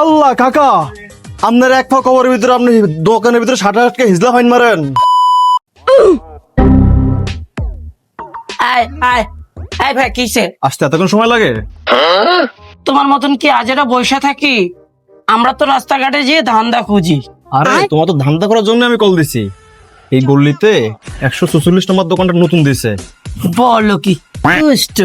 আল্লাহ কাকা আপনার এক পা কবরের ভিতরে আপনি দোকানের ভিতরে সাটা আটকে হিজলা ফাইন মারেন। আয় আয় আয় ভাই কিসে আসতে এতক্ষণ সময় লাগে? তোমার মতন কি আজেরা বৈশা থাকি? আমরা তো রাস্তাঘাটে যেয়ে ধান্দা খুঁজি। আরে তোমার তো ধান্দা করার জন্য আমি কল দিছি। এই গল্লিতে একশো চৌচল্লিশ নম্বর দোকানটা নতুন দিছে। বলো কি দুষ্ট।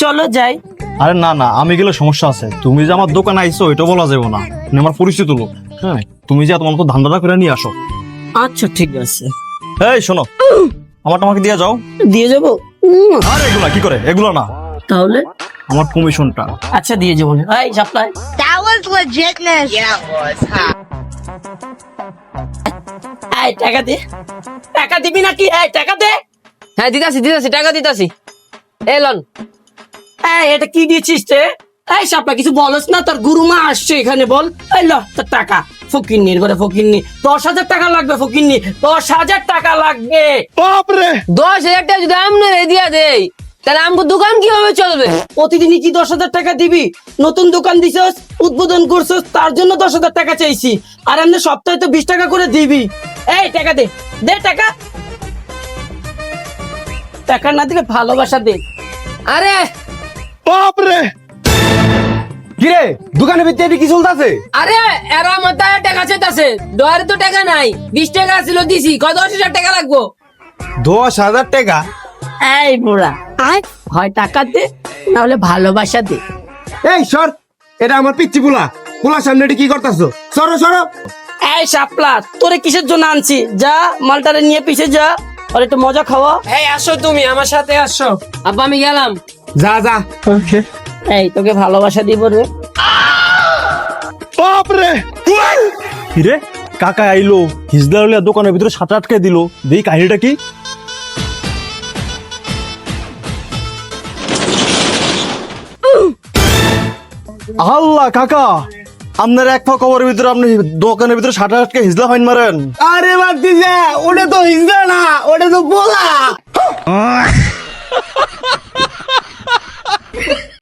চলো যাই। আরে না না আমি গেলে সমস্যা আছে। তুমি যে আমার দোকানে আইছো এটা বলা যাবে না। তুমি আমার পরিচিত লোক হ্যাঁ? তুমি যে তোমার মতো ধান্দাটা করে নিয়ে আসো। আচ্ছা ঠিক আছে। এই শোনো। আমার তোমাকে দিয়ে যাও। দিয়ে যাব? আরে এগুলা কি করে? এগুলো না। তাহলে? আমার কমিশনটা আচ্ছা দিয়ে যাব। এই supply. That was legitness. Yeah, it was. Huh? এই টাকা দে। টাকা দিবি নাকি? এই টাকা দে। হ্যাঁ দিতাছি দিতাছি টাকা দিতাছি। এলন এটা কি দিয়েছিস রে? এই কিছু বলস না তোর গুরুমা আসছে এখানে বল। এই ল তোর টাকা। ফকিন্নির ফকিন্নি। দশ হাজার টাকা লাগবে ফকিন্নি। দশ হাজার টাকা লাগবে। বাপরে! দশ হাজার টাকা যদি দিয়া দেই। তাহলে আমাকে দোকান কীভাবে চলবে? প্রতিদিনই কি দশ হাজার টাকা দিবি? নতুন দোকান দিছস উদ্বোধন করছস তার জন্য দশ হাজার টাকা চাইছি। আর এমনি সপ্তাহে তো বিশ টাকা করে দিবি। এই টাকা দে। দে টাকা। টাকা না দিলে ভালোবাসা দে। আরে কিরে দোকানের ভিতরে কি চলতেছে? আরে এরা মাথায় টাকা চেতাছে ডয়ারে তো টাকা নাই। বিশ টাকা ছিল দিছি। কয় দশ হাজার টাকা লাগবো? দশ হাজার টাকা? এই বুড়া আয়। হয় টাকা দে না হলে ভালোবাসা দে। এই সর। এটা আমার পিচ্ছি পোলা। পোলার সামনে এটা কি করতেছো? সরো সরো। এই শাপলা তোরে কিসের জন্য আনছি? যা মালটারে নিয়ে পিছে যা আর একটু মজা খাওয়া। এই আসো তুমি আমার সাথে আসো। আব্বা আমি গেলাম। যা যা। ওকে এই তোকে ভালোবাসা দিব রে। বাপরে! কিরে? কাকা আইলো। হিজলা হলে দোকানের ভিতরে সাত আটকে দিল। দেই কাহিনীটা কি? আল্লাহ কাকা! আপনার এক কবরের ভিতরে আপনি দোকানের ভিতরে সাটা আটকে হিজলা ফাইন মারেন। আরে বাদ যা ওটা তো হিজড়া না ওটা তো পোলা।